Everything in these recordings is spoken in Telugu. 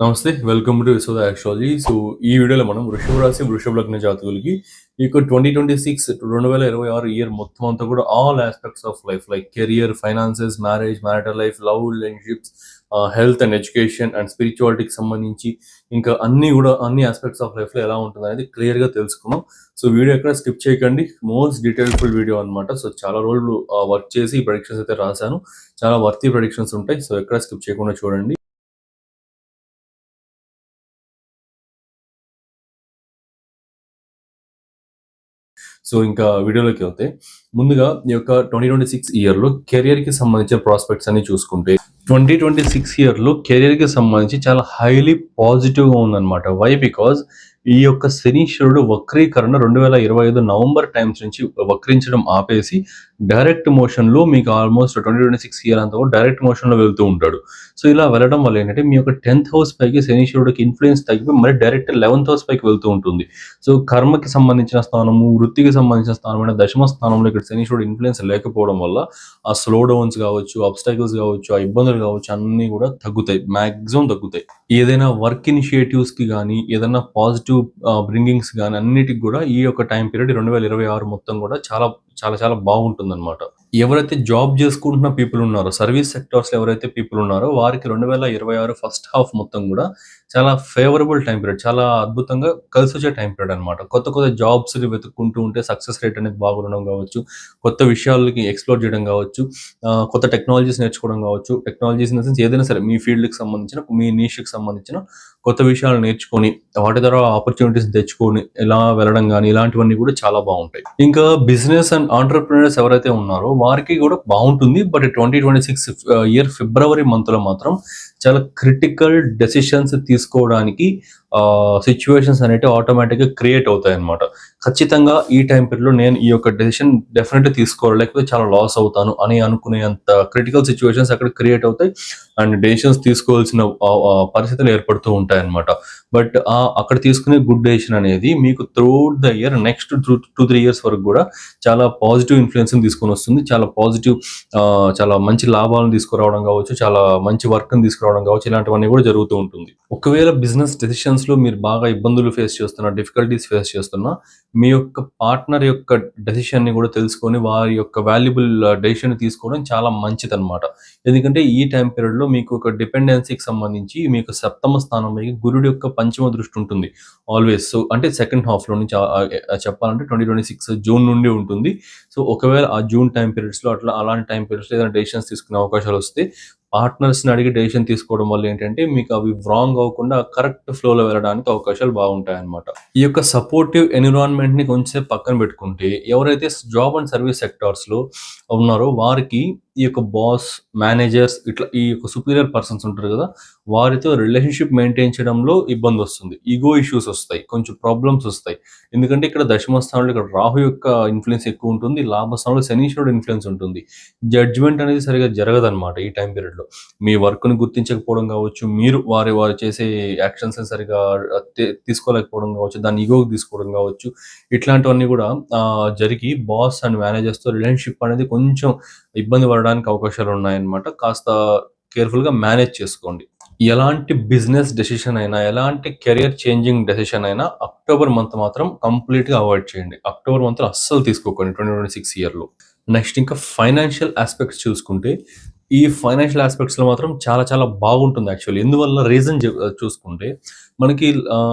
నమస్తే welcome to Vishwada astrology so ఈ వీడియోలో మనం వృషభ రాశి వృషభ లగ్న జాతకులకి ఈ యొక్క ట్వంటీ ట్వంటీ సిక్స్ రెండు వేల ఇరవై ఆరు ఇయర్ మొత్తం అంతా కూడా all aspects of life like career finances marriage marital life love relationships health and education and స్పిరిచువాలిటీకి సంబంధించి ఇంకా అన్ని కూడా అన్ని ఆస్పెక్ట్స్ ఆఫ్ లైఫ్లో ఎలా ఉంటుంది అనేది క్లియర్గా తెలుసుకున్నాం సో వీడియో ఎక్కడ స్కిప్ చేయకండి. మోస్ట్ డీటెయిల్ఫుల్ వీడియో అన్నమాట. సో చాలా రోజులు uh, వర్క్ చేసి ప్రొడిక్షన్స్ అయితే రాశాను. చాలా వర్తీ ప్రొడిక్షన్స్ ఉంటాయి. సో ఎక్కడ స్కిప్ చేయకుండా చూడండి. సో ఇంకా వీడియోలోకి వెళ్తే ముందుగా ఈ యొక్క ట్వంటీ ట్వంటీ సిక్స్ ఇయర్లో కెరియర్కి సంబంధించిన ప్రాస్పెక్ట్స్ అన్ని చూసుకుంటే ట్వంటీ ట్వంటీ సిక్స్ ఇయర్లో కెరియర్కి సంబంధించి చాలా హైలీ పాజిటివ్గా ఉందన్నమాట. వై బికాజ్ ఈ యొక్క శనీశ్వరుడు వక్రీకరణ రెండు వేల ఇరవై ఐదు నవంబర్ టైమ్స్ నుంచి వక్రించడం ఆపేసి డైరెక్ట్ మోషన్లో మీకు almost twenty twenty six year అంతా కూడా డైరెక్ట్ మోషన్లో వెళ్తూ ఉంటాడు. సో ఇలా వెళ్ళడం వల్ల ఏంటంటే మీ యొక్క టెన్త్ హౌస్ పైకి శనీశ్వరుడికి ఇన్ఫ్లుయెన్స్ తగ్గిపోయి మరి డైరెక్ట్ లెవెన్త్ హౌస్ పైకి వెళ్తూ ఉంటుంది. సో కర్మకి సంబంధించిన స్థానము వృత్తికి సంబంధించిన స్థానమైన దశమ స్థానంలో ఇక్కడ శనీశ్వరుడు ఇన్ఫ్లుయెన్స్ లేకపోవడం వల్ల ఆ స్లో డౌన్స్ కావచ్చు అబ్స్టైకిల్స్ కావచ్చు ఆ ఇబ్బందులు కావచ్చు అన్నీ కూడా తగ్గుతాయి. మాక్సిమం తగ్గుతాయి. ఏదైనా వర్క్ ఇనిషియేటివ్స్కి కానీ ఏదైనా పాజిటివ్ బ్రింగింగ్స్ కానీ అన్నిటికి కూడా ఈ యొక్క టైం పీరియడ్ రెండు వేల ఇరవై ఆరు మొత్తం కూడా చాలా చాలా చాలా బాగుంటుంది అనమాట ఎవరైతే జాబ్ చేసుకుంటున్న పీపుల్ ఉన్నారో సర్వీస్ సెక్టర్స్ ఎవరైతే పీపుల్ ఉన్నారో వారికి రెండు వేల ఇరవై ఆరు ఫస్ట్ హాఫ్ మొత్తం కూడా చాలా ఫేవరబుల్ టైం పీరియడ్ చాలా అద్భుతంగా కలిసి వచ్చే టైం పీరియడ్ అనమాట కొత్త కొత్త జాబ్స్ వెతుక్కుంటూ ఉంటే సక్సెస్ రేట్ అనేది బాగుండడం కావచ్చు కొత్త విషయాలకి ఎక్స్ప్లోర్ చేయడం కావచ్చు ఆ, కొత్త టెక్నాలజీస్ నేర్చుకోవడం కావచ్చు. టెక్నాలజీస్ ఇన్ ద సెన్స్ ఏదైనా సరే మీ ఫీల్డ్కి సంబంధించిన మీ నీష్కి సంబంధించిన కొత్త విషయాలు నేర్చుకొని వాటి ద్వారా ఆపర్చునిటీస్ తెచ్చుకొని ఎలా వెళ్ళడం కానీ ఇలాంటివన్నీ కూడా చాలా బాగుంటాయి. ఇంకా బిజినెస్ అండ్ ఆంటర్ప్రినర్స్ ఎవరైతే ఉన్నారో వారికి కూడా బాగుంటుంది. But twenty twenty six year February మంత్లో మాత్రం చాలా క్రిటికల్ డెసిషన్స్ తీసుకోవడానికి సిచ్యువేషన్స్ అనేవి ఆటోమేటిక్గా క్రియేట్ అవుతాయి అనమాట ఖచ్చితంగా ఈ టైం పీరియడ్లో నేను ఈ యొక్క డెసిషన్ డెఫినెట్ తీసుకోవాలి లేకపోతే చాలా లాస్ అవుతాను అని అనుకునేంత క్రిటికల్ సిచ్యువేషన్స్ అక్కడ క్రియేట్ అవుతాయి. అండ్ డెసిషన్స్ తీసుకోవాల్సిన పరిస్థితులు ఏర్పడుతూ ఉంటాయి అనమాట బట్ అక్కడ తీసుకునే గుడ్ డెసిషన్ అనేది మీకు throughout the year next two three years వరకు కూడా చాలా పాజిటివ్ ఇన్ఫ్లుయెన్స్ని తీసుకొని వస్తుంది. చాలా పాజిటివ్ చాలా మంచి లాభాలను తీసుకురావడం కావచ్చు చాలా మంచి వర్క్ తీసుకురావడం కావచ్చు ఇలాంటివన్నీ కూడా జరుగుతూ ఉంటుంది. ఒకవేళ బిజినెస్ డెసిషన్స్లో మీరు బాగా ఇబ్బందులు ఫేస్ చేస్తున్నా డిఫికల్టీస్ ఫేస్ చేస్తున్నా మీ యొక్క పార్ట్నర్ యొక్క డెసిషన్ని కూడా తెలుసుకొని వారి యొక్క వాల్యుబుల్ డెసిషన్ uh, తీసుకోవడం చాలా మంచిది అనమాట ఎందుకంటే ఈ టైం పీరియడ్లో మీకు ఒక డిపెండెన్సీకి సంబంధించి మీ యొక్క సప్తమ స్థానంలో గురుడు యొక్క పంచమ దృష్టి ఉంటుంది. ఆల్వేస్ సో అంటే సెకండ్ హాఫ్లో నుంచి చెప్పాలంటే ట్వంటీ ట్వంటీ సిక్స్ జూన్ నుండి ఉంటుంది. సో ఒకవేళ ఆ జూన్ టైం పీరియడ్స్లో అట్లా అలాంటి టైం పీరియడ్స్లో ఏదైనా డెసిషన్స్ తీసుకునే అవకాశాలు వస్తే పార్ట్నర్స్ని అడిగి డెసిషన్ తీసుకోవడం వల్ల ఏంటంటే మీకు అవి రాంగ్ అవ్వకుండా కరెక్ట్ ఫ్లో లో వెళ్ళడానికి అవకాశాలు బాగుంటాయి అన్నమాట ఈ యొక్క సపోర్టివ్ ఎన్విరాన్మెంట్ని కొంచెం పక్కన పెట్టుకుంటే ఎవరైతే జాబ్ అండ్ సర్వీస్ సెక్టార్స్లో ఉన్నారో వారికి ఈ యొక్క బాస్ మేనేజర్స్ ఇట్లా ఈ యొక్క సుపీరియర్ పర్సన్స్ ఉంటారు కదా వారితో రిలేషన్షిప్ మెయింటైన్ చేయడంలో ఇబ్బంది వస్తుంది. ఈగో ఇష్యూస్ వస్తాయి కొంచెం ప్రాబ్లమ్స్ వస్తాయి. ఎందుకంటే ఇక్కడ దశమ స్థానంలో ఇక్కడ రాహు యొక్క ఇన్ఫ్లుయెన్స్ ఎక్కువ ఉంటుంది లాభ స్థానంలో శనీశ్వరుడు ఇన్ఫ్లుయెన్స్ ఉంటుంది. జడ్జ్మెంట్ అనేది సరిగా జరగదన్నమాట ఈ టైం పీరియడ్లో. మీ వర్క్ని గుర్తించకపోవడం కావచ్చు మీరు వారి వారు చేసే యాక్షన్స్ సరిగా తీసుకోలేకపోవడం కావచ్చు దాన్ని ఈగోకి తీసుకోవడం కావచ్చు ఇట్లాంటివన్నీ కూడా జరిగి బాస్ అండ్ మేనేజర్స్తో రిలేషన్షిప్ అనేది కొంచెం ఇబ్బంది పడడానికి అవకాశాలు ఉన్నాయన్నమాట కాస్త కేర్ఫుల్గా మేనేజ్ చేసుకోండి. ఎలాంటి బిజినెస్ డెసిషన్ అయినా ఎలాంటి కెరియర్ చేంజింగ్ డెసిషన్ అయినా అక్టోబర్ మంత్ మాత్రం కంప్లీట్గా అవాయిడ్ చేయండి. అక్టోబర్ మంత్ అస్సలు తీసుకోకండి ట్వంటీ ట్వంటీ సిక్స్ ఇయర్లో నెక్స్ట్ ఇంకా ఫైనాన్షియల్ ఆస్పెక్ట్స్ చూసుకుంటే ఈ ఫైనాన్షియల్ ఆస్పెక్ట్స్లో మాత్రం చాలా చాలా బాగుంటుంది యాక్చువల్లీ. ఎందువల్ల రీజన్ చూసుకుంటే మనకి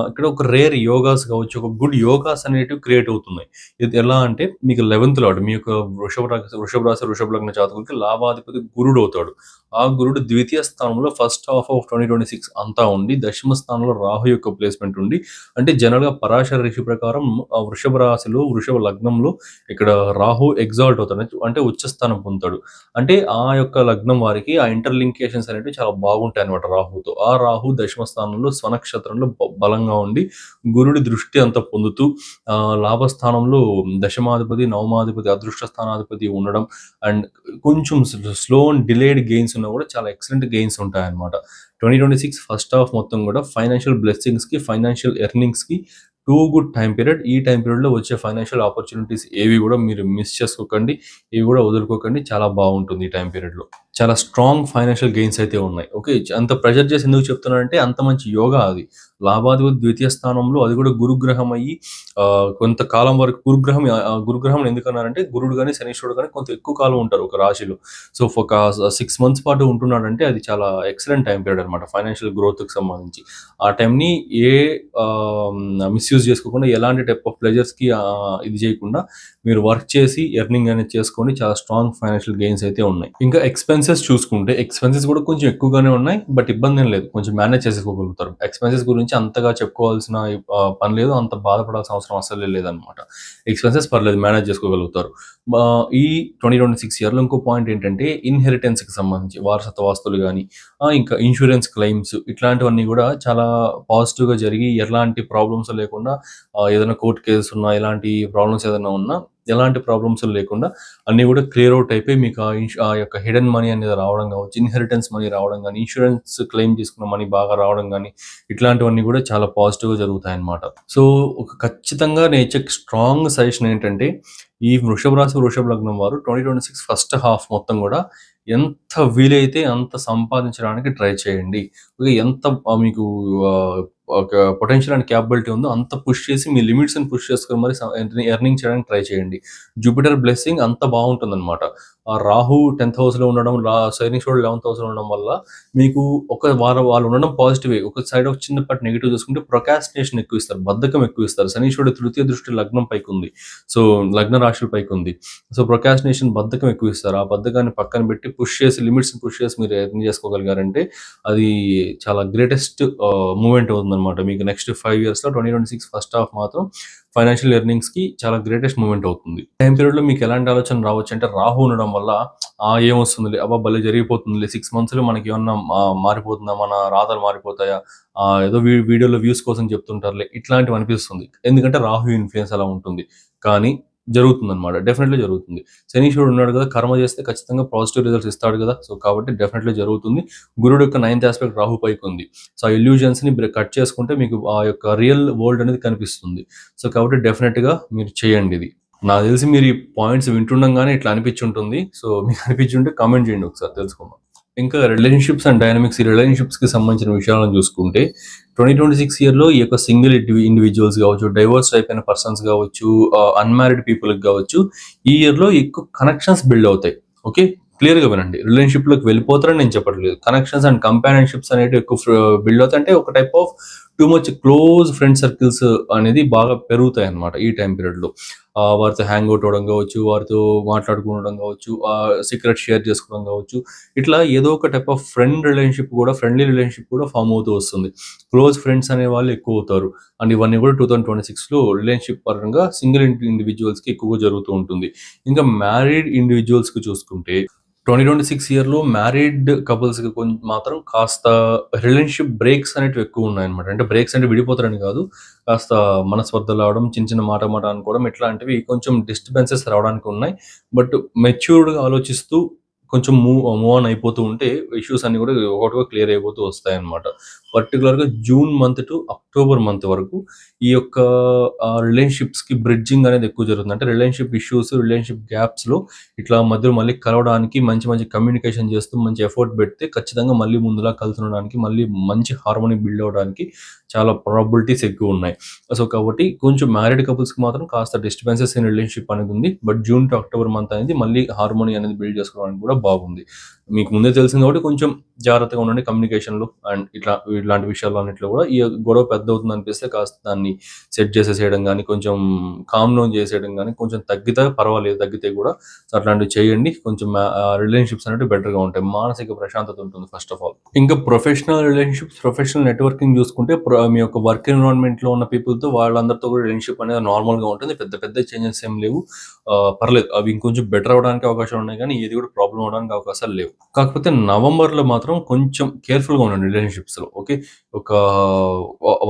ఇక్కడ ఒక రేర్ యోగాస్ కావచ్చు ఒక గుడ్ యోగాస్ అనేటివి క్రియేట్ అవుతున్నాయి. ఇది ఎలా అంటే మీకు లెవెన్త్ లాడ్ మీ యొక్క వృషభ వృషభ రాశి వృషభ లగ్న జాతకులకి లాభాధిపతి గురుడు అవుతాడు. ఆ గురుడు ద్వితీయ స్థానంలో first half of twenty twenty six అంతా ఉండి దశమ స్థానంలో రాహు యొక్క ప్లేస్మెంట్ ఉండి అంటే జనరల్గా పరాశర రిషి ప్రకారం ఆ వృషభ రాశిలో వృషభ లగ్నంలో ఇక్కడ రాహు ఎగ్జాల్ట్ అవుతాడు అంటే ఉచ్చస్థానం పొందుతాడు. అంటే ఆ యొక్క లగ్నం వారికి ఆ ఇంటర్లింకేషన్స్ అనేవి చాలా బాగుంటాయి అనమాట రాహుతో. ఆ రాహు దశమ స్థానంలో స్వనక్షత్రం బ- బలంగా ఉండి గురుడి దృష్టి అంతా పొందుతూ ఆ లాభస్థానంలో దశమాధిపతి నవమాధిపతి అదృష్ట స్థానాధిపతి ఉండడం అండ్ కొంచెం స్లో అండ్ డిలేడ్ గెయిన్స్ ఉన్నా కూడా చాలా ఎక్సలెంట్ గెయిన్స్ ఉంటాయన్నమాట. Twenty twenty six first half మొత్తం కూడా ఫైనాన్షియల్ బ్లెస్సింగ్స్కి ఫైనాన్షియల్ ఎర్నింగ్స్కి టూ గుడ్ టైం పీరియడ్. ఈ టైం పీరియడ్లో వచ్చే ఫైనాన్షియల్ ఆపర్చునిటీస్ ఏవి కూడా మీరు మిస్ చేసుకోకండి ఇవి కూడా వదులుకోకండి. చాలా బాగుంటుంది ఈ టైం పీరియడ్లో చాలా స్ట్రాంగ్ ఫైనాన్షియల్ గెయిన్స్ అయితే ఉన్నాయి. ఓకే అంత ప్రెషర్ చేసి ఎందుకు చెప్తున్నానంటే అంత మంచి యోగా అది. లాభాధిపతి ద్వితీయ స్థానంలో అది కూడా గురుగ్రహం అయ్యి కొంతకాలం వరకు గురుగ్రహం గురుగ్రహం ఎందుకన్నారంటే గురుడు కానీ శనీశ్వరుడు కానీ కొంత ఎక్కువ కాలం ఉంటారు ఒక రాశిలో. సో ఒక సిక్స్ మంత్స్ పాటు ఉంటున్నాడంటే అది చాలా ఎక్సలెంట్ టైం పీరియడ్ అనమాట ఫైనాన్షియల్ గ్రోత్కి సంబంధించి. ఆ టైంని ఏ మిస్యూజ్ చేసుకోకుండా ఎలాంటి టైప్ ఆఫ్ ప్లెజర్స్కి ఇది చేయకుండా మీరు వర్క్ చేసి ఎర్నింగ్ అనేది చేసుకొని చాలా స్ట్రాంగ్ ఫైనాన్షియల్ గెయిన్స్ అయితే ఉన్నాయి. ఇంకా ఎక్స్పెన్స్ ఎక్స్పెన్సెస్ చూసుకుంటే ఎక్స్పెన్సెస్ కూడా కొంచెం ఎక్కువగానే ఉన్నాయి బట్ ఇబ్బంది ఏం లేదు. కొంచెం మేనేజ్ చేసుకోగలుగుతారు ఎక్స్పెన్సెస్ గురించి అంతగా చెప్పుకోవాల్సిన పని లేదు అంత బాధపడాల్సిన అవసరం అసలు లేదనమాట ఎక్స్పెన్సెస్ పర్లేదు మేనేజ్ చేసుకోగలుగుతారు. ఈ ట్వంటీ ట్వంటీ సిక్స్ ఇయర్లో ఇంకో పాయింట్ ఏంటంటే ఇన్హెరిటెన్స్కి సంబంధించి వారసత్వ వాస్తులు కానీ ఇంకా ఇన్సూరెన్స్ క్లెయిమ్స్ ఇట్లాంటివన్నీ కూడా చాలా పాజిటివ్గా జరిగి ఎలాంటి ప్రాబ్లమ్స్ లేకుండా ఏదైనా కోర్టు కేసు ఉన్నా ఎలాంటి ప్రాబ్లమ్స్ ఏదైనా ఉన్నా ఎలాంటి ప్రాబ్లమ్స్ లేకుండా అన్నీ కూడా క్లియర్ అవుట్ అయిపోయి మీకు ఆ ఆ యొక్క హిడెన్ మనీ అనేది రావడం కావచ్చు ఇన్హెరిటెన్స్ మనీ రావడం కానీ ఇన్సూరెన్స్ క్లెయిమ్ చేసుకున్న మనీ బాగా రావడం కానీ ఇట్లాంటివన్నీ కూడా చాలా పాజిటివ్గా జరుగుతాయి అన్నమాట సో ఒక ఖచ్చితంగా నేను ఇచ్చే స్ట్రాంగ్ సజెషన్ ఏంటంటే ఈ వృషభ రాశి వృషభ లగ్నం వారు twenty twenty six first half మొత్తం కూడా ఎంత వీలైతే అంత సంపాదించడానికి ట్రై చేయండి. ఓకే ఎంత మీకు ఒక పొటెన్షియల్ అండ్ క్యాపబిలిటీ ఉందో అంత పుష్ చేసి మీ లిమిట్స్ని పుష్ చేసుకొని మరి ఎర్నింగ్ చేయడానికి ట్రై చేయండి. జూపిటర్ బ్లెస్సింగ్ అంత బాగుంటుంది అనమాట రాహు టెన్త్ హౌస్లో ఉండడం రా శనీశ్వరుడు లెవెన్త్ హౌస్లో ఉండడం వల్ల మీకు ఒక వారం వాళ్ళు ఉండడం పాజిటివ్. ఒక సైడ్ ఒక చిన్నపాటి నెగిటివ్ చూసుకుంటే ప్రొకాస్టినేషన్ ఎక్కువ ఇస్తారు బద్ధకం ఎక్కువ ఇస్తారు శనీశ్వరుడు తృతీయ దృష్టి లగ్నం పైకి ఉంది సో లగ్న రాశుల పైకి ఉంది సో ప్రొకాస్టినేషన్ బద్ధకం ఎక్కువ ఇస్తారు ఆ బద్ధకాన్ని పక్కన పెట్టి పుష్ చేసి లిమిట్స్ పుష్ చేసి మీరు ఎర్న్ చేసుకోగలిగారంటే అది చాలా గ్రేటెస్ట్ మూమెంట్ అవుతుందన్నమాట. మీకు నెక్స్ట్ ఫైవ్ ఇయర్స్లో twenty twenty six first half మాత్రం ఫైనాన్షియల్ ఎర్నింగ్స్కి చాలా గ్రేటెస్ట్ మూమెంట్ అవుతుంది. టైం పీరియడ్లో మీకు ఎలాంటి ఆలోచన రావచ్చు అంటే రాహు ఉండడం వల్ల ఆ ఏమొస్తుంది అబ్బా భలే జరిగిపోతుంది సిక్స్ మంత్స్లో మనకి ఏమన్నా మారిపోతుందా మన రాతలు మారిపోతాయా ఆ, ఏదో వీ- వీడియోలో వ్యూస్ కోసం చెప్తుంటారులే ఇట్లాంటివి అనిపిస్తుంది. ఎందుకంటే రాహు ఇన్ఫ్లుయెన్స్ అలా ఉంటుంది. కానీ జరుగుతుంది అనమాట డెఫినెట్లీ జరుగుతుంది. శనీశ్వరుడు ఉన్నాడు కదా కర్మ చేస్తే ఖచ్చితంగా పాజిటివ్ రిజల్ట్స్ ఇస్తాడు కదా. సో కాబట్టి డెఫినెట్లీ జరుగుతుంది. గురుడు యొక్క నైన్త్ ఆస్పెక్ట్ రాహు పైకి ఉంది. సో ఆ ఇల్యూజన్స్ని కట్ చేసుకుంటే మీకు ఆ యొక్క రియల్ వరల్డ్ అనేది కనిపిస్తుంది. సో కాబట్టి డెఫినెట్గా మీరు చేయండి ఇది. నాకు తెలిసి మీరు ఈ పాయింట్స్ వింటుండగానే ఇట్లా అనిపించుంటుంది. సో మీకు అనిపించుంటే కామెంట్ చేయండి ఒకసారి తెలుసుకుందాం. ఇంకా రిలేషన్షిప్స్ అండ్ డైనమిక్స్ ఈ రిలేషన్షిప్స్కి సంబంధించిన విషయాలను చూసుకుంటే ట్వంటీ ట్వంటీ సిక్స్ ఇయర్లో ఈ యొక్క సింగిల్ ఇండివిజువల్స్ కావచ్చు డైవర్స్ అయిపోయిన పర్సన్స్ కావచ్చు అన్మ్యారీడ్ పీపుల్ కావచ్చు ఈ ఇయర్లో ఎక్కువ కనెక్షన్స్ బిల్డ్ అవుతాయి. ఓకే క్లియర్గా వినండి. రిలేషన్షిప్లోకి వెళ్ళిపోతారని నేను చెప్పట్లేదు. కనెక్షన్స్ అండ్ కంపానియన్షిప్స్ అనేవి ఎక్కువ బిల్డ్ అవుతాయి. అంటే ఒక type of too much close friend circles అనేది బాగా పెరుగుతాయి అన్నమాట ఈ టైం పీరియడ్లో. వారితో హ్యాంగ్ అవుట్ అవడం కావచ్చు వారితో మాట్లాడుకోవడం కావచ్చు సీక్రెట్ షేర్ చేసుకోవడం కావచ్చు ఇట్లా ఏదో ఒక టైప్ ఆఫ్ ఫ్రెండ్ రిలేషన్షిప్ కూడా ఫ్రెండ్లీ రిలేషన్షిప్ కూడా ఫామ్ అవుతూ వస్తుంది. క్లోజ్ ఫ్రెండ్స్ అనే వాళ్ళు ఎక్కువ అవుతారు. అండ్ ఇవన్నీ కూడా టూ థౌసండ్ ట్వంటీ సిక్స్లో రిలేషన్షిప్ పరంగా సింగిల్ ఇండివిజువల్స్కి ఎక్కువగా జరుగుతూ ఉంటుంది. ఇంకా మ్యారీడ్ ఇండివిజువల్స్కి చూసుకుంటే twenty twenty six year married కపుల్స్కి కొంచెం మాత్రం కాస్త రిలేషన్షిప్ బ్రేక్స్ అనేటివి ఎక్కువ ఉన్నాయన్నమాట. అంటే బ్రేక్స్ అంటే విడిపోతారని కాదు. కాస్త మనస్పర్ధలు రావడం చిన్న చిన్న మాట మాట అనుకోవడం ఇట్లాంటివి కొంచెం డిస్టర్బెన్సెస్ రావడానికి ఉన్నాయి. బట్ మెచ్యూర్డ్గా ఆలోచిస్తూ కొంచెం మూవ్ మూవ్ ఆన్ అయిపోతూ ఉంటే ఇష్యూస్ అన్ని కూడా ఒకటిగా క్లియర్ అయిపోతూ వస్తాయి అనమాట పర్టికులర్గా June month to October month వరకు ఈ యొక్క రిలేషన్షిప్స్కి బ్రిడ్జింగ్ అనేది ఎక్కువ జరుగుతుంది. అంటే రిలేషన్షిప్ ఇష్యూస్ రిలేషన్షిప్ గ్యాప్స్లో ఇట్లా మధ్యలో మళ్ళీ కలవడానికి మంచి మంచి కమ్యూనికేషన్ చేస్తూ మంచి ఎఫర్ట్ పెడితే ఖచ్చితంగా మళ్ళీ ముందులా కలుతుండడానికి మళ్ళీ మంచి హార్మోని బిల్డ్ అవడానికి చాలా ప్రాబిలిటీస్ ఎక్కువ ఉన్నాయి. సో కాబట్టి కొంచెం మ్యారీడ్ కపుల్స్కి మాత్రం కాస్త డిస్టర్బెన్సెస్ ఇన్ రిలేషన్షిప్ అనేది ఉంది. But June to October month అనేది మళ్ళీ హార్మోని అనేది బిల్డ్ చేసుకోవడానికి కూడా బాగుంది. మీకు ముందే తెలిసింది కాబట్టి కొంచెం జాగ్రత్తగా ఉండండి కమ్యూనికేషన్లో అండ్ ఇట్లా ఇట్లాంటి విషయాలు అన్నింటిలో కూడా ఈ గొడవ పెద్ద అవుతుంది అనిపిస్తే కాస్త దాన్ని సెట్ చేసేసేయడం కానీ కొంచెం కామ్ డౌన్ చేసేయడం కానీ కొంచెం తగ్గితే పర్వాలేదు తగ్గితే కూడా అట్లాంటివి చేయండి. కొంచెం రిలేషన్షిప్స్ అనేవి బెటర్గా ఉంటాయి. మానసిక ప్రశాంతత ఉంటుంది ఫస్ట్ ఆఫ్ ఆల్ ఇంకా ప్రొఫెషనల్ రిలేషన్షిప్స్ ప్రొఫెషనల్ నెట్వర్కింగ్ చూసుకుంటే మీ యొక్క వర్క్ ఎన్విరాన్మెంట్లో ఉన్న పీపుల్తో వాళ్ళందరితో కూడా రిలేషన్షిప్ అనేది నార్మల్గా ఉంటుంది. పెద్ద పెద్ద చేంజెస్ ఏం లేవు. పర్లేదు. అవి ఇంకొంచెం బెటర్ అవడానికి అవకాశం ఉన్నాయి కానీ ఏది కూడా ప్రాబ్లం అవడానికి అవకాశాలు లేవు. కాకపోతే నవంబర్లో మాత్రం కొంచెం కేర్ఫుల్గా ఉండండి రిలేషన్షిప్స్లో ఓకే ఒక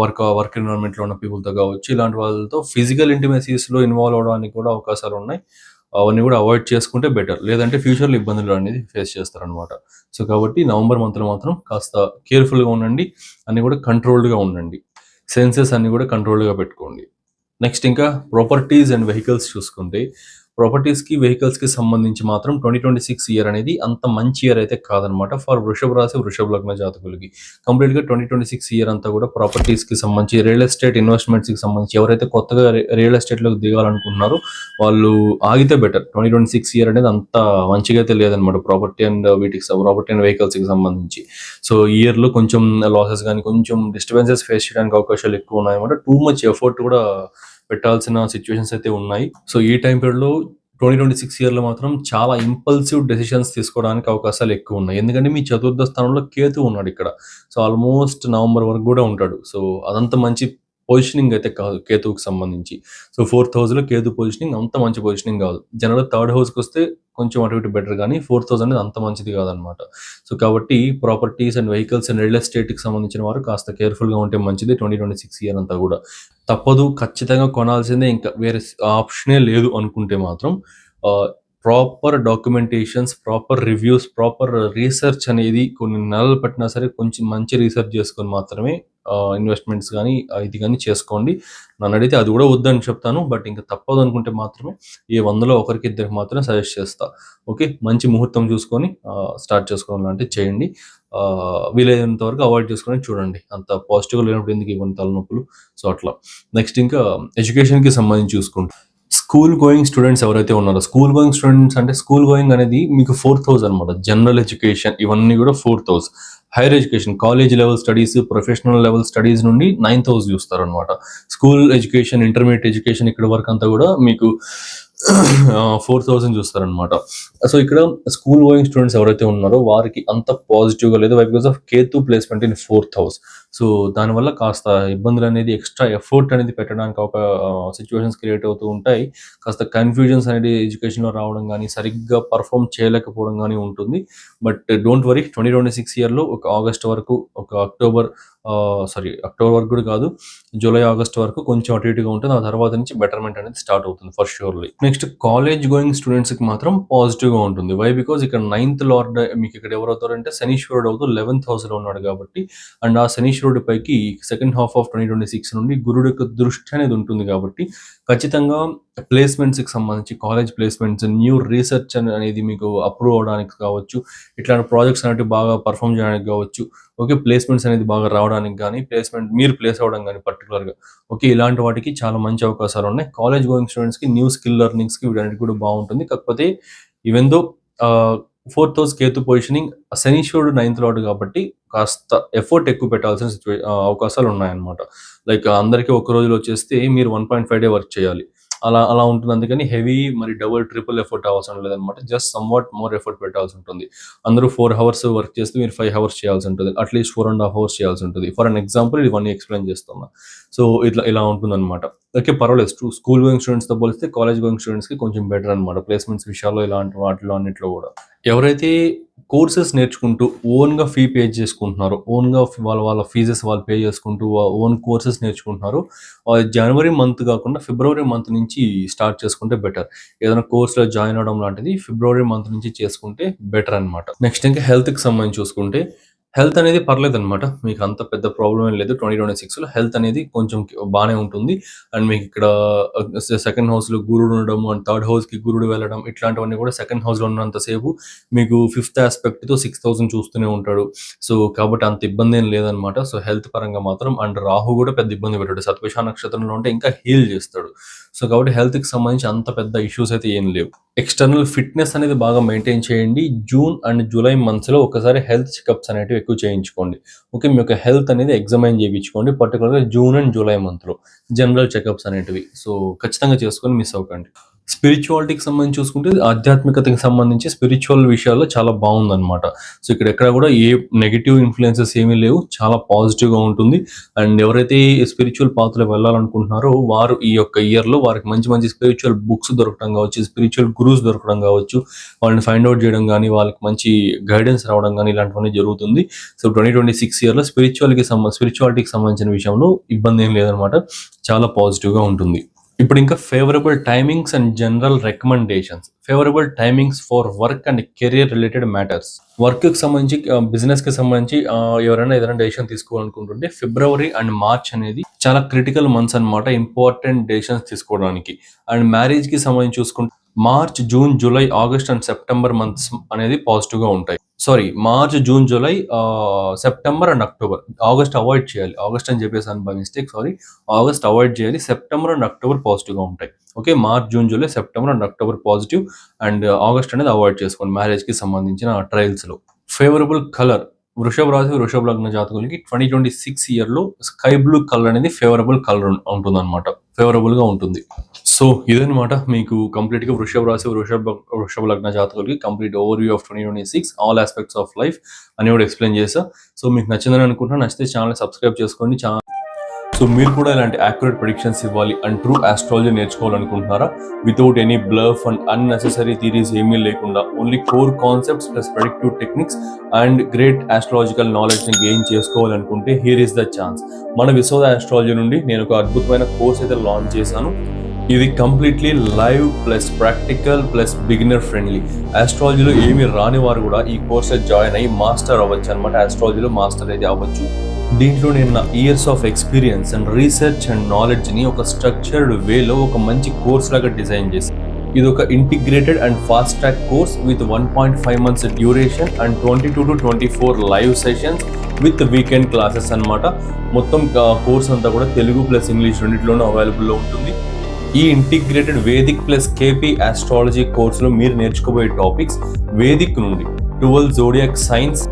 వర్క్ వర్క్ ఎన్విరాన్మెంట్లో ఉన్న పీపుల్తో కావచ్చు ఇలాంటి వాళ్ళతో ఫిజికల్ ఇంటిమసీస్లో ఇన్వాల్వ్ అవడానికి కూడా అవకాశాలు ఉన్నాయి. అవన్నీ కూడా అవాయిడ్ చేసుకుంటే బెటర్ లేదంటే ఫ్యూచర్లో ఇబ్బందులు అనేది ఫేస్ చేస్తారనమాట సో కాబట్టి నవంబర్ మంత్లో మాత్రం కాస్త కేర్ఫుల్గా ఉండండి అన్నీ కూడా కంట్రోల్డ్గా ఉండండి. సెన్సెస్ అన్ని కూడా కంట్రోల్డ్గా పెట్టుకోండి. నెక్స్ట్ ఇంకా ప్రాపర్టీస్ అండ్ వెహికల్స్ చూసుకుంటే ప్రాపర్టీస్కి వెహికల్స్కి సంబంధించి మాత్రం ట్వంటీ ట్వంటీ సిక్స్ ఇయర్ అనేది అంత మంచి ఇయర్ అయితే కాదనమాట. ఫర్ వృషభ రాశి వృషభ లగ్న జాతకులకి. కంప్లీట్గా ట్వంటీ ట్వంటీ సిక్స్ ఇయర్ అంతా కూడా ప్రాపర్టీస్కి సంబంధించి రియల్ ఎస్టేట్ ఇన్వెస్ట్మెంట్స్కి సంబంధించి ఎవరైతే కొత్తగా రియల్ ఎస్టేట్లోకి దిగాలనుకుంటున్నారో వాళ్ళు ఆగితే better. Twenty twenty six year అనేది అంత మంచిగా అయితే లేదనమాట ప్రాపర్టీ అండ్ వీటికి ప్రాపర్టీ అండ్ వెహికల్స్కి సంబంధించి. సో ఇయర్లో ఇయర్లో కొంచెం లాసెస్ కానీ కొంచెం డిస్టర్బెన్సెస్ ఫేస్ చేయడానికి అవకాశాలు ఎక్కువ ఉన్నాయన్నమాట. టూ మచ్ ఎఫర్ట్ కూడా పెట్టాల్సిన సిచ్యువేషన్స్ అయితే ఉన్నాయి. సో ఈ టైం పీరియడ్లో ట్వంటీ ట్వంటీ సిక్స్ ఇయర్లో మాత్రం చాలా ఇంపల్సివ్ డెసిషన్స్ తీసుకోవడానికి అవకాశాలు ఎక్కువ ఉన్నాయి. ఎందుకంటే మీ చతుర్థ స్థానంలో కేతు ఉన్నాడు ఇక్కడ. సో ఆల్మోస్ట్ నవంబర్ వరకు కూడా ఉంటాడు. సో అదంత మంచి పొజిషనింగ్ అయితే కాదు కేతువుకి సంబంధించి. సో ఫోర్త్ హౌస్లో కేతు పొజిషనింగ్ అంత మంచి పొజిషనింగ్ కాదు. జనరల్ థర్డ్ హౌస్కి వస్తే కొంచెం అటు ఇటు బెటర్ కానీ ఫోర్త్ హౌస్ అనేది అంత మంచిది కాదనమాట సో కాబట్టి properties and vehicles and real ఎస్టేట్కి సంబంధించిన వారు కాస్త కేర్ఫుల్గా ఉంటే మంచిది ట్వంటీ ట్వంటీ సిక్స్ ఇయర్ అంతా కూడా. తప్పదు ఖచ్చితంగా కొనాల్సిందే ఇంకా వేరే ఆప్షనే లేదు అనుకుంటే మాత్రం proper documentations proper reviews proper research అనేది కొన్ని నెలలు పట్టినా సరే కొంచెం మంచి రీసెర్చ్ చేసుకొని మాత్రమే ఇన్వెస్ట్మెంట్స్ కానీ ఇది కానీ చేసుకోండి. నన్ను అడిగితే అది కూడా వద్దని చెప్తాను బట్ ఇంకా తప్పదు అనుకుంటే మాత్రమే ఈ వందలో ఒకరికి ఇద్దరికి మాత్రమే సజెస్ట్ చేస్తా. ఓకే? మంచి ముహూర్తం చూసుకొని స్టార్ట్ చేసుకోవాలంటే చేయండి. ఆ, వీలైనంత వరకు అవాయిడ్ చేసుకొని చూడండి. అంత పాజిటివ్గా లేనప్పుడు ఎందుకు ఇవ్వండి తలనొప్పులు? సో అట్లా. నెక్స్ట్ ఇంకా ఎడ్యుకేషన్కి సంబంధించి చూసుకుంటాం. స్కూల్ గోయింగ్ స్టూడెంట్స్ ఎవరైతే ఉన్నారో స్కూల్ గోయింగ్ స్టూడెంట్స్ అంటే స్కూల్ గోయింగ్ అనేది మీకు ఫోర్త్ హౌస్ అనమాట జనరల్ ఎడ్యుకేషన్ ఇవన్నీ కూడా fourth house higher education college level studies professional level studies నుండి నైన్త్ హౌస్ చూస్తారు అనమాట స్కూల్ ఎడ్యుకేషన్ ఇంటర్మీడియట్ ఎడ్యుకేషన్ ఇక్కడ వరకు అంతా కూడా మీకు ఫోర్ థౌసండ్ చూస్తారనమాట సో ఇక్కడ స్కూల్ గోయింగ్ స్టూడెంట్స్ ఎవరైతే ఉన్నారో వారికి అంత పాజిటివ్గా లేదు because of Ketu placement in fourth house so దానివల్ల కాస్త ఇబ్బందులు అనేది ఎక్స్ట్రా ఎఫర్ట్ అనేది పెట్టడానికి ఒక సిచ్యువేషన్స్ క్రియేట్ అవుతూ ఉంటాయి. కాస్త కన్ఫ్యూజన్స్ అనేది ఎడ్యుకేషన్లో రావడం కానీ సరిగ్గా పర్ఫామ్ చేయలేకపోవడం కానీ ఉంటుంది. But don't worry twenty twenty six ఇయర్లో ఒక ఆగస్ట్ వరకు ఒక అక్టోబర్ సారీ అక్టోబర్ వరకు కూడా కాదు జూలై ఆగస్ట్ వరకు కొంచెం అటు ఇటుగా ఉంటుంది. ఆ తర్వాత నుంచి బెటర్మెంట్ అనేది స్టార్ట్ అవుతుంది for surely next college going స్టూడెంట్స్కి మాత్రం పాజిటివ్గా ఉంటుంది. వై బికాస్ ఇక్కడ నైన్త్ లార్డ్ మీకు ఇక్కడ ఎవరు అవుతారంటే శనీశ్వరుడు అవుతూ లెవెన్త్ హౌస్లో ఉన్నాడు కాబట్టి. అండ్ ఆ శనీశ్వరుడు పైకి second half of twenty twenty six నుండి గురుడు యొక్క దృష్టి అనేది ఉంటుంది కాబట్టి ఖచ్చితంగా ప్లేస్మెంట్స్కి సంబంధించి కాలేజ్ ప్లేస్మెంట్స్ న్యూ రీసెర్చ్ అనేది మీకు అప్రూవ్ అవడానికి కావచ్చు. ఇట్లాంటి ప్రాజెక్ట్స్ అనేవి బాగా పర్ఫామ్ చేయడానికి కావచ్చు. ఓకే ప్లేస్మెంట్స్ అనేది బాగా రావడానికి కానీ ప్లేస్మెంట్ మీరు ప్లేస్ అవ్వడం కానీ పర్టికులర్గా ఓకే ఇలాంటి వాటికి చాలా మంచి అవకాశాలు ఉన్నాయి. కాలేజ్ గోయింగ్ స్టూడెంట్స్కి న్యూ స్కిల్ లెర్నింగ్స్కి వీటన్నిటి కూడా బాగుంటుంది. కాకపోతే even though fourth house Ketu positioning శనీశ్వరుడు నైన్త్ లార్డ్ కాబట్టి కాస్త ఎఫర్ట్ ఎక్కువ పెట్టాల్సిన సిచ్యువే అవకాశాలు ఉన్నాయన్నమాట. లైక్ అందరికీ ఒక రోజులో వచ్చేస్తే మీరు one point five day work చేయాలి. అలా అలా ఉంటుంది. అందుకని హెవీ మరి డబుల్ ట్రిపుల్ ఎఫర్ట్ అవసరం లేదనమాట just somewhat more effort పెట్టాల్సి ఉంటుంది. అందరూ ఫోర్ అవర్స్ వర్క్ చేస్తే మీరు ఫైవ్ అవర్స్ చేయాల్సి ఉంటుంది. At least four and half hours చేయాల్సి ఉంటుంది. ఫర్ అన్ ఎగ్జాంపుల్ ఇది వన్ ఎక్స్ప్లెయిన్ చేస్తున్నా. సో ఇట్లా ఇలా ఉంటుంది అనమాట ఓకే పర్వాలేదు. స్కూల్ గోయింగ్ స్టూడెంట్స్తో పోలిస్తే కాలేజ్ గోయింగ్ స్టూడెంట్స్కి కొంచెం బెటర్ అనమాట ప్లేస్మెంట్స్ విషయాల్లో ఇలాంటి వాటిలో అన్నింటిలో కూడా. ఎవరైతే కోర్సెస్ నేర్చుకుంటూ ఓన్గా ఫీ పే చేసుకుంటున్నారో ఓన్గా వాళ్ళ వాళ్ళ ఫీజెస్ వాళ్ళు పే చేసుకుంటూ ఓన్ కోర్సెస్ నేర్చుకుంటున్నారు జనవరి మంత్ కాకుండా ఫిబ్రవరి మంత్ నుంచి స్టార్ట్ చేసుకుంటే బెటర్. ఏదైనా కోర్స్లో జాయిన్ అవడం లాంటిది ఫిబ్రవరి మంత్ నుంచి చేసుకుంటే బెటర్ అన్నమాట. నెక్స్ట్ ఇంకా హెల్త్కి సంబంధించి చూసుకుంటే హెల్త్ అనేది పర్లేదు అనమాట మీకు అంత పెద్ద ప్రాబ్లం ఏం లేదు. ట్వంటీ ట్వంటీ సిక్స్లో హెల్త్ అనేది కొంచెం బాగానే ఉంటుంది. అండ్ మీకు ఇక్కడ సెకండ్ హౌస్లో గురుడు ఉండడం అండ్ థర్డ్ హౌస్కి గురుడు వెళ్ళడం ఇట్లాంటివన్నీ కూడా సెకండ్ హౌస్లో ఉన్నంతసేపు మీకు ఫిఫ్త్ ఆస్పెక్ట్తో సిక్స్ థౌసండ్ చూస్తూనే ఉంటాడు. సో కాబట్టి అంత ఇబ్బంది ఏం లేదనమాట సో హెల్త్ పరంగా మాత్రం అండ్ రాహు కూడా పెద్ద ఇబ్బంది పెట్టాడు. సత్విష నక్షత్రంలో ఉంటే ఇంకా హీల్ చేస్తాడు. సో కాబట్టి హెల్త్కి సంబంధించి అంత పెద్ద ఇష్యూస్ అయితే ఏం లేవు. ఎక్స్టర్నల్ ఫిట్నెస్ అనేది బాగా మెయింటైన్ చేయండి. జూన్ అండ్ జూలై మంత్స్లో ఒకసారి హెల్త్ చెకప్స్ అనేటివి ఎక్కువ చేయించుకోండి. ఓకే మీ యొక్క హెల్త్ అనేది ఎగ్జామైన్ చేయించుకోండి పర్టికులర్గా జూన్ అండ్ జూలై మంత్లో. జనరల్ చెకప్స్ అనేటివి. సో ఖచ్చితంగా చేసుకొని మిస్ అవ్వకండి. స్పిరిచువాలిటీకి సంబంధించి చూసుకుంటే ఆధ్యాత్మికతకి సంబంధించి స్పిరిచువల్ విషయాల్లో చాలా బాగుందన్నమాట. సో ఇక్కడ ఎక్కడ కూడా ఏ నెగిటివ్ ఇన్ఫ్లుయెన్సెస్ ఏమీ లేవు. చాలా పాజిటివ్గా ఉంటుంది. అండ్ ఎవరైతే స్పిరిచువల్ పాత్రలో వెళ్ళాలనుకుంటున్నారో వారు ఈ యొక్క ఇయర్లో వారికి మంచి మంచి స్పిరిచువల్ బుక్స్ దొరకడం కావచ్చు స్పిరిచువల్ గురూస్ దొరకడం కావచ్చు వాళ్ళని ఫైండ్ అవుట్ చేయడం కానీ వాళ్ళకి మంచి గైడెన్స్ రావడం కానీ ఇలాంటివన్నీ జరుగుతుంది. సో ట్వంటీ ట్వంటీ సిక్స్ ఇయర్లో స్పిరిచువల్కి సంబంధ స్పిరిచువాలిటీకి సంబంధించిన విషయంలో ఇబ్బంది ఏం లేదనమాట చాలా పాజిటివ్గా ఉంటుంది. ఇప్పుడు ఇంకా favourable timings and general recommendations favourable timings for work and career related matters వర్క్కి సంబంధించి బిజినెస్కి సంబంధించి ఎవరైనా ఏదైనా డెసిషన్ తీసుకోవాలనుకుంటుంటే ఫిబ్రవరి అండ్ మార్చ్ అనేది చాలా క్రిటికల్ మంత్స్ అన్నమాట ఇంపార్టెంట్ డెసిషన్స్ తీసుకోవడానికి. అండ్ మ్యారేజ్కి సంబంధించి చూసుకుంటే March June July August and September months అనేది పాజిటివ్గా ఉంటాయి. Sorry March June July September and October. August avoid చేయాలి. ఆగస్ట్ అని చెప్పేసి by mistake sorry. August avoid చేయాలి. సెప్టెంబర్ అండ్ అక్టోబర్ పాజిటివ్గా ఉంటాయి. Okay March June July September and October positive and August అనేది అవాయిడ్ చేసుకోండి. మ్యారేజ్కి సంబంధించిన ట్రయల్స్లో ఫేవరబుల్ కలర్. వృషభ రాశి వృషభ లగ్న జాతకులకి ట్వంటీ ట్వంటీ సిక్స్ ఇయర్లో స్కై బ్లూ కలర్ అనేది ఫేవరబుల్ కలర్ ఉంటుంది అనమాట ఫేవరబుల్గా ఉంటుంది. సో ఇదనమాట మీకు కంప్లీట్గా వృషభ రాశి వృషభ వృషభ లగ్న జాతకులకి complete overview of twenty twenty six all aspects of life అని కూడా ఎక్స్ప్లెయిన్ చేసా సో మీకు నచ్చిందని అనుకుంటున్నా నచ్చితే ఛానల్ సబ్స్క్రైబ్ చేసుకోండి. ఛానల్ సో మీరు కూడా ఇలాంటి యాక్యురేట్ ప్రిడిక్షన్స్ ఇవ్వాలి and true astrology నేర్చుకోవాలనుకుంటున్నారా? Without any bluff and unnecessary theories ఏమీ లేకుండా only core concepts plus predictive techniques and great astrological నాలెడ్జ్ని గెయిన్ చేసుకోవాలనుకుంటే హియర్ ఇస్ ద ఛాన్స్ మన విశ్వద ఆస్ట్రాలజీ నుండి నేను ఒక అద్భుతమైన కోర్స్ అయితే లాంచ్ చేశాను. ఇది completely live plus practical plus beginner friendly ఆస్ట్రాలజీలో ఏమి రాని వారు కూడా ఈ కోర్స్ జాయిన్ అయ్యి మాస్టర్ అవ్వచ్చు అనమాట ఆస్ట్రాలజీలో మాస్టర్ అయితే అవ్వచ్చు. దీంట్లో నేను నా years of experience and research and నాలెడ్జ్ని ఒక స్ట్రక్చర్డ్ వేలో ఒక మంచి కోర్స్ లాగా డిజైన్ చేసి ఇది ఒక integrated and fast track course with one point five months duration and twenty two to twenty four live sessions with weekend classes అన్నమాట. మొత్తం కోర్స్ అంతా కూడా తెలుగు ప్లస్ ఇంగ్లీష్ రెండింటిలోనూ అవైలబుల్లో ఉంటుంది. ఈ integrated Vedic plus KP astrology కోర్సులో మీరు నేర్చుకోబోయే టాపిక్స్ వేదిక్ నుండి twelve zodiac signs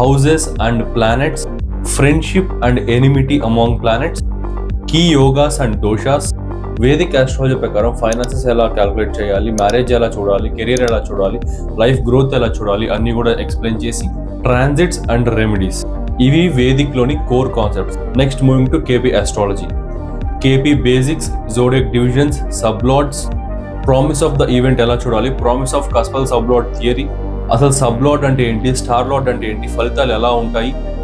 houses and planets friendship and enmity among planets key yogas and doshas Vedic astrology ప్రకారం ఫైనాన్సెస్ ఎలా క్యాలిక్యులేట్ చేయాలి మ్యారేజ్ ఎలా చూడాలి కెరీర్ ఎలా చూడాలి లైఫ్ గ్రోత్ ఎలా చూడాలి అన్ని కూడా ఎక్స్ప్లెయిన్ చేసి ట్రాన్సిట్స్ అండ్ రెమెడీస్ ఇవి వేదిక్లోని core concepts next moving to KP astrology KP basics zodiac divisions sublords promise of the event ఎలా చూడాలి promise of cuspal sublord theory అసలు సబ్లాట్ అంటే ఏంటి స్టార్ లాట్ అంటే ఏంటి ఫలితాలు ఎలా ఉంటాయి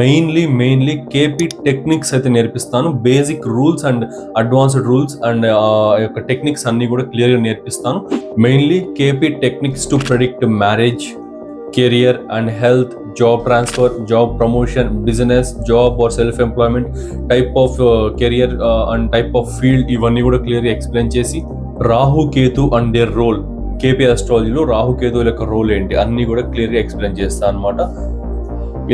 మెయిన్లీ మెయిన్లీ కేపీ టెక్నిక్స్ అయితే నేర్పిస్తాను. Basic rules and advanced rules and యొక్క టెక్నిక్స్ అన్నీ కూడా క్లియర్గా నేర్పిస్తాను. Mainly KP techniques to predict marriage career and health job transfer job promotion business job or self employment type of career and type of field ఇవన్నీ కూడా క్లియర్గా ఎక్స్ప్లెయిన్ చేసి Rahu Ketu and their role KP అస్ట్రాలజీలో రాహుకేతువుల యొక్క రోల్ ఏంటి అన్నీ కూడా క్లియర్గా ఎక్స్ప్లెయిన్ చేస్తాను అనమాట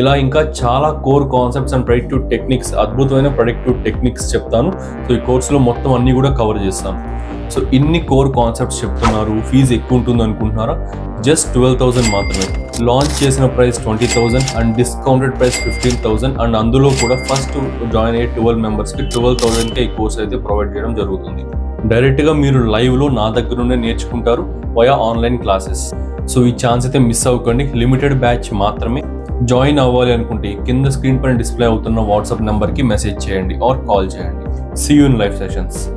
ఇలా ఇంకా చాలా core concepts and productive techniques అద్భుతమైన ప్రొడక్టివ్ టెక్నిక్స్ చెప్తాను. సో ఈ కోర్సులో మొత్తం అన్ని కూడా కవర్ చేస్తాను. సో ఇన్ని కోర్ కాన్సెప్ట్స్ చెప్తున్నారు. ఫీజు ఎక్కువ ఉంటుంది అనుకుంటున్నారా? జస్ట్ ట్వెల్వ్ థౌసండ్ మాత్రమే. లాంచ్ చేసిన price twenty thousand and discounted price fifteen thousand and అందులో కూడా ఫస్ట్ జాయిన్ అయ్యే ట్వెల్వ్ మెంబర్స్కి ట్వెల్వ్ థౌసండ్కే ఈ కోర్స్ అయితే ప్రొవైడ్ చేయడం జరుగుతుంది. డైరెక్ట్గా మీరు లైవ్లో నా దగ్గర నుండే నేర్చుకుంటారు వయా ఆన్లైన్ క్లాసెస్ సో ఈ ఛాన్స్ అయితే మిస్ అవ్వకండి. లిమిటెడ్ బ్యాచ్ మాత్రమే. జాయిన్ అవ్వాలి అనుకుంటే కింద స్క్రీన్ పైన డిస్ప్లే అవుతున్న వాట్సాప్ నెంబర్కి మెసేజ్ చేయండి ఆర్ కాల్ చేయండి. See you in live sessions